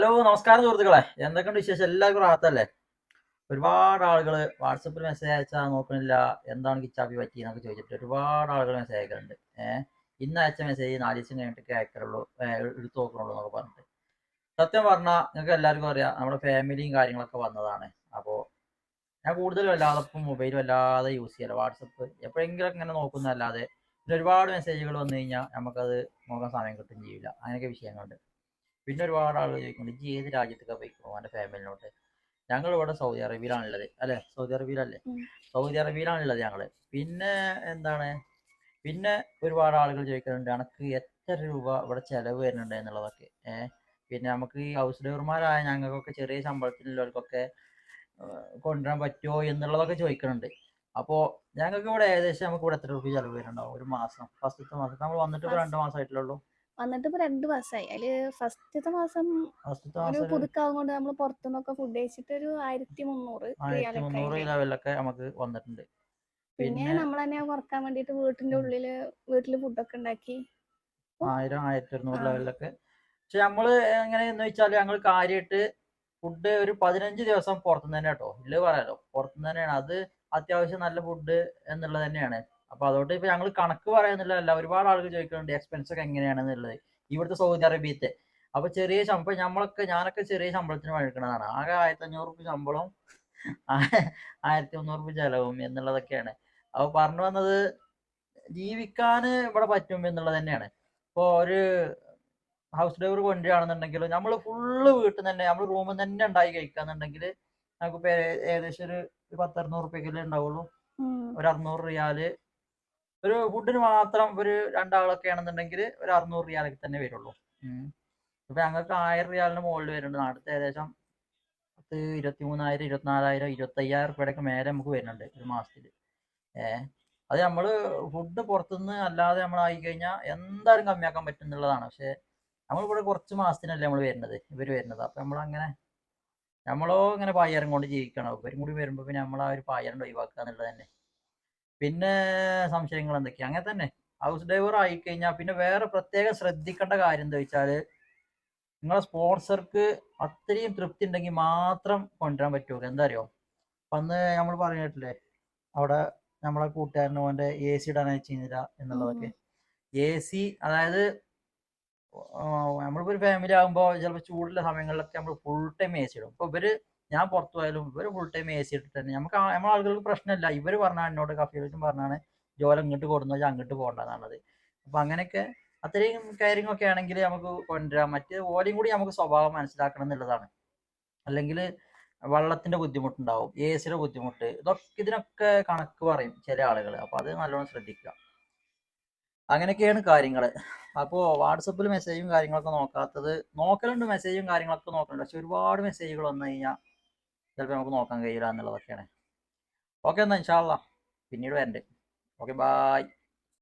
Hello നമസ്കാരം സുഹൃത്തുക്കളെ. എന്തൊക്കെയുണ്ട് വിശേഷം? എല്ലാവർക്കും റാത്തല്ലേ ഒരുപാട് ആളുകൾ വാട്സപ്പിൽ മെസ്സേജ് അയച്ചാൽ നോക്കണില്ല. എന്താണ് കിച്ചാപ്പി പറ്റി എന്നൊക്കെ ചോദിച്ചിട്ട് ഒരുപാട് ആളുകൾ മെസ്സേജ് അയക്കാറുണ്ട് ഏഹ് ഇന്ന് അയച്ച മെസ്സേജ് നാല് ദിവസം കഴിഞ്ഞിട്ട് അയക്കാറുള്ളൂ എടുത്തു നോക്കണുള്ളൂ എന്നൊക്കെ പറഞ്ഞിട്ട്. സത്യം പറഞ്ഞാൽ നിങ്ങൾക്ക് എല്ലാവർക്കും അറിയാം നമ്മുടെ ഫാമിലിയും കാര്യങ്ങളൊക്കെ വന്നതാണ്. അപ്പോൾ ഞാൻ കൂടുതൽ വല്ലാതെ ഇപ്പം മൊബൈൽ വല്ലാതെ യൂസ് ചെയ്യല. വാട്സപ്പ് എപ്പോഴെങ്കിലും ഇങ്ങനെ നോക്കുന്നതല്ലാതെ പിന്നെ ഒരുപാട് മെസ്സേജുകൾ വന്നു കഴിഞ്ഞാൽ നമുക്കത് നോക്കാൻ സമയം കിട്ടും ചെയ്യില്ല അങ്ങനെയൊക്കെ വിഷയങ്ങളുണ്ട്. പിന്നെ ഒരുപാട് ആളുകൾ ചോദിക്കുന്നുണ്ട് ഇജ്ജ് ഏത് രാജ്യത്തൊക്കെ പോയിക്കോ എന്റെ ഫാമിലിനോട്ട് ഞങ്ങൾ ഇവിടെ സൗദി അറേബ്യയിലാണുള്ളത്. അല്ലെ? സൗദി അറേബ്യയിലല്ലേ. സൗദി അറേബ്യയിലാണുള്ളത് ഞങ്ങൾ പിന്നെ എന്താണ്? പിന്നെ ഒരുപാട് ആളുകൾ ചോദിക്കുന്നുണ്ട് അനക്ക് എത്ര രൂപ ഇവിടെ ചെലവ് വരുന്നുണ്ട് എന്നുള്ളതൊക്കെ? ഏഹ് പിന്നെ നമുക്ക് ഈ ഹൗസ് ഡ്രൈവർമാരായ ഞങ്ങൾക്കൊക്കെ ചെറിയ ശമ്പളത്തിലുള്ളവർക്കൊക്കെ കൊണ്ടുവരാൻ പറ്റുമോ എന്നുള്ളതൊക്കെ ചോദിക്കുന്നുണ്ട് അപ്പോൾ ഞങ്ങൾക്ക് ഇവിടെ ഏകദേശം നമുക്ക് ഇവിടെ എത്ര രൂപ ചെലവ് വരുന്നുണ്ടാവും? ഒരു മാസം. ഫസ്റ്റത്തെ മാസം. നമ്മൾ വന്നിട്ട് ഇപ്പോൾ രണ്ട് മാസമായിട്ടുള്ളൂ. വന്നിട്ട് ഇപ്പൊ രണ്ടു മാസമായി അതിൽ ഫസ്റ്റത്തെ മാസം ഫസ്റ്റത്തെ ഒരു മാസം പുതുക്കാവും കൊണ്ട് നമ്മൾ പുറത്തുനിന്നൊക്കെ ഫുഡ് കഴിച്ചിട്ട് ഒരു ആയിരത്തി മുന്നൂറ് ആയിരത്തി റിയാലൊക്കെ ആയി. ലെവലൊക്കെ നമുക്ക് വന്നിട്ടുണ്ട്. പിന്നെ പിന്നെ നമ്മൾ തന്നെ കുറയ്ക്കാൻ വേണ്ടിട്ട് വീട്ടിന്റെ ഉള്ളിൽ വീട്ടിൽ ഫുഡൊക്കെ ഉണ്ടാക്കി. ആയിരം ആയിരത്തി ഒരുന്നൂറ് ആ. ലെവലിലൊക്കെ പക്ഷെ നമ്മൾ എങ്ങനെയെന്ന് വെച്ചാൽ ഞങ്ങൾ കാര്യമായിട്ട് ഫുഡ് ഒരു പതിനഞ്ച് ദിവസം പുറത്തുനിന്ന് തന്നെ കേട്ടോ ഇല്ല പറയാലോ. പുറത്തുനിന്ന് തന്നെയാണ്. അത് അത്യാവശ്യം നല്ല ഫുഡ് എന്നുള്ളത് തന്നെയാണ്. അപ്പൊ അതുകൊണ്ട് ഇപ്പൊ ഞങ്ങൾ കണക്ക് പറയുന്നില്ല ഒരുപാട് ആളുകൾ ചോദിക്കുന്നുണ്ട് എക്സ്പെൻസ് ഒക്കെ എങ്ങനെയാണെന്നുള്ളത്? ഇവിടുത്തെ സൗദി അറേബ്യത്തെ അപ്പൊ ചെറിയ ശമ്പളം നമ്മളൊക്കെ ഞാനൊക്കെ ചെറിയ ശമ്പളത്തിന് പണിയെടുക്കുന്നതാണ് ആകെ ആയിരത്തി അഞ്ഞൂറ് റുപ്യ ശമ്പളം ആയിരത്തി മുന്നൂറ് റുപ്യ ചെലവും എന്നുള്ളതൊക്കെയാണ്. അപ്പൊ പറഞ്ഞു വന്നത് ജീവിക്കാന് ഇവിടെ പറ്റും എന്നുള്ളത് തന്നെയാണ്. ഇപ്പൊ ഒരു ഹൗസ് ഡ്രൈവർ കൊണ്ടുവരികയാണെന്നുണ്ടെങ്കിൽ നമ്മൾ ഫുള്ള് വീട്ടിൽ തന്നെ നമ്മൾ റൂമിൽ തന്നെ ഉണ്ടായി കഴിക്കാന്നുണ്ടെങ്കിൽ നമുക്ക് ഏകദേശം ഒരു ഒരു പത്തറുന്നൂറ് റുപ്യക്കല്ലേ ഉണ്ടാവുള്ളൂ. ഒരു അറുന്നൂറ് റിയാൽ ഒരു ഫുഡിന് മാത്രം ഒരു രണ്ടാളൊക്കെ ആണെന്നുണ്ടെങ്കിൽ ഒരു അറുന്നൂറ് റിയാലൊക്കെ തന്നെ വരുള്ളൂ. ഇപ്പൊ ഞങ്ങൾക്ക് ആയിരം റിയാലിന് മുകളിൽ വരുന്നുണ്ട്. നാട്ടിലത്തെ ഏകദേശം പത്ത് ഇരുപത്തി മൂന്നായിരം ഇരുപത്തിനാലായിരം ഇരുപത്തയ്യായിരം റുപ്യയുടെയൊക്കെ മേലെ നമുക്ക് വരുന്നുണ്ട് ഒരു മാസത്തിൽ ഏഹ് അത് നമ്മൾ ഫുഡ് പുറത്തുനിന്ന് അല്ലാതെ നമ്മൾ ആയി കഴിഞ്ഞാൽ എന്തായാലും കമ്മിയാക്കാൻ പറ്റും എന്നുള്ളതാണ് പക്ഷെ നമ്മളിവിടെ കുറച്ച് മാസത്തിനല്ലേ നമ്മൾ വരുന്നത് ഇവർ വരുന്നത്. അപ്പം നമ്മളങ്ങനെ നമ്മളോ ഇങ്ങനെ പായ്യാരം കൊണ്ട് ജീവിക്കണം. ഇവരും കൂടി വരുമ്പോൾ പിന്നെ നമ്മൾ ആ ഒരു പായ്യാരം ഒഴിവാക്കുക എന്നുള്ളത് തന്നെ. പിന്നെ സംശയങ്ങൾ എന്തൊക്കെയാ? അങ്ങനെ തന്നെ. ഹൗസ് ഡ്രൈവർ ആയി കഴിഞ്ഞാൽ പിന്നെ വേറെ പ്രത്യേകം ശ്രദ്ധിക്കേണ്ട കാര്യം എന്താ വെച്ചാൽ നിങ്ങളെ സ്പോൺസർക്ക് അത്രയും തൃപ്തി ഉണ്ടെങ്കിൽ മാത്രം കൊണ്ടുവരാൻ പറ്റുള്ളൂ. എന്താ അറിയോ? അപ്പൊ അന്ന് നമ്മൾ പറഞ്ഞിട്ടില്ലേ? അവിടെ നമ്മളെ കൂട്ടുകാരന് ഓന്റെ എ സി ഇടാൻ ചെയ്യുന്നില്ല എന്നുള്ളതൊക്കെ. എ സി അതായത് നമ്മളിപ്പോ ഒരു ഫാമിലി ആകുമ്പോൾ ചിലപ്പോൾ ചൂടുള്ള സമയങ്ങളിലൊക്കെ നമ്മൾ ഫുൾ ടൈം എ സി ഇടും. ഇപ്പൊ ഇവർ ഞാൻ പുറത്തു പോയാലും ഇവർ ഫുൾ ടൈം എ സി ഇട്ടിട്ട് തന്നെ. നമുക്ക് നമ്മളെ ആളുകൾക്ക് പ്രശ്നമില്ല. ഇവർ പറഞ്ഞാൽ എന്നോട് കഫീലും പറഞ്ഞാണ് ജോലി അങ്ങോട്ട് കൊടുന്നു വെച്ചാൽ അങ്ങോട്ട് പോകണ്ടെന്നുള്ളത് അപ്പൊ അങ്ങനെയൊക്കെ അത്രയും കാര്യങ്ങളൊക്കെ ഒക്കെ ആണെങ്കിൽ നമുക്ക് കൊണ്ടുവരാം. മറ്റ് ഓലയും കൂടി നമുക്ക് സ്വഭാവം മനസ്സിലാക്കണം എന്നുള്ളതാണ്. അല്ലെങ്കിൽ വെള്ളത്തിന്റെ ബുദ്ധിമുട്ടുണ്ടാവും എ സിയുടെ ബുദ്ധിമുട്ട് ഇതൊക്കെ ഇതിനൊക്കെ കണക്ക് പറയും ചില ആളുകൾ അപ്പൊ അത് നല്ലോണം ശ്രദ്ധിക്കുക. അങ്ങനെയൊക്കെയാണ് കാര്യങ്ങൾ അപ്പോൾ വാട്സപ്പിൽ മെസ്സേജും കാര്യങ്ങളൊക്കെ നോക്കാത്തത് നോക്കലുണ്ട് മെസ്സേജും കാര്യങ്ങളൊക്കെ നോക്കലുണ്ട്. പക്ഷെ ഒരുപാട് മെസ്സേജുകൾ വന്നു കഴിഞ്ഞാൽ ചിലപ്പോൾ നമുക്ക് നോക്കാൻ കഴിയില്ല എന്നുള്ളതൊക്കെയാണ്. ഓക്കെ എന്നാൽ ഇൻഷാല്ല പിന്നീട് വരണ്ട്. Okay bye